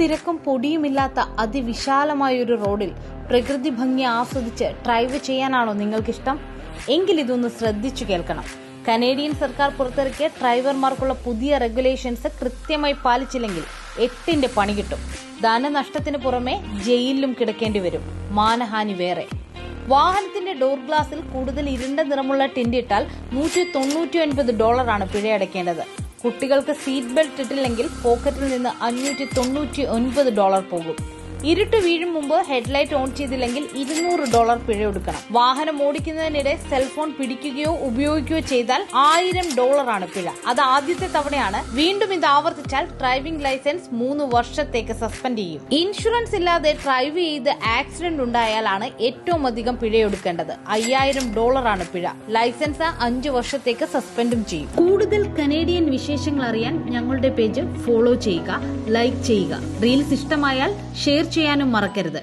തിരക്കും പൊടിയുമില്ലാത്ത അതിവിശാലമായ ഒരു റോഡിൽ പ്രകൃതി ഭംഗി ആസ്വദിച്ച് ഡ്രൈവ് ചെയ്യാനാണോ നിങ്ങൾക്കിഷ്ടം? എങ്കിൽ ഇതൊന്ന് ശ്രദ്ധിച്ചു കേൾക്കണം. കനേഡിയൻ സർക്കാർ പുറത്തിറക്കിയ ഡ്രൈവർമാർക്കുള്ള പുതിയ റെഗുലേഷൻസ് കൃത്യമായി പാലിച്ചില്ലെങ്കിൽ എട്ടിന്റെ പണി കിട്ടും. ധനനഷ്ടത്തിന് പുറമെ ജയിലിലും കിടക്കേണ്ടി വരും. മാനഹാനി വേറെ. വാഹനത്തിന്റെ ഡോർ ഗ്ലാസിൽ കൂടുതൽ ഇരുണ്ട നിറമുള്ള ടിൻഡിട്ടാൽ നൂറ്റി തൊണ്ണൂറ്റി ഒൻപത് ഡോളറാണ് പിഴയടക്കേണ്ടത്. കുട്ടികൾക്ക് സീറ്റ് ബെൽറ്റ് ഇട്ടില്ലെങ്കിൽ പോക്കറ്റിൽ നിന്ന് അഞ്ഞൂറ്റി തൊണ്ണൂറ്റി ഒൻപത് ഡോളർ പോകും. ഇരുട്ട് വീഴും മുമ്പ് ഹെഡ്ലൈറ്റ് ഓൺ ചെയ്തില്ലെങ്കിൽ ഇരുന്നൂറ് ഡോളർ പിഴ കൊടുക്കണം വാഹനം ഓടിക്കുന്നതിനിടെ സെൽഫോൺ പിടിക്കുകയോ ഉപയോഗിക്കുകയോ ചെയ്താൽ ആയിരം ഡോളറാണ് പിഴ. അത് ആദ്യത്തെ തവണയാണ്. വീണ്ടും ഇത് ആവർത്തിച്ചാൽ ഡ്രൈവിംഗ് ലൈസൻസ് മൂന്ന് വർഷത്തേക്ക് സസ്പെൻഡ് ചെയ്യും. ഇൻഷുറൻസ് ഇല്ലാതെ ഡ്രൈവ് ചെയ്ത് ആക്സിഡന്റ് ഉണ്ടായാലാണ് ഏറ്റവും അധികം പിഴയൊടുക്കേണ്ടത് അയ്യായിരം ഡോളറാണ് പിഴ. ലൈസൻസ് അഞ്ചു വർഷത്തേക്ക് സസ്പെൻഡും ചെയ്യും. കൂടുതൽ കനേഡിയൻ വിശേഷങ്ങൾ അറിയാൻ ഞങ്ങളുടെ പേജ് ഫോളോ ചെയ്യുക ലൈക്ക് ചെയ്യുക. റീൽസ് ഇഷ്ടമായാൽ ഷെയർ ചെയ്യാനും മറക്കരുത്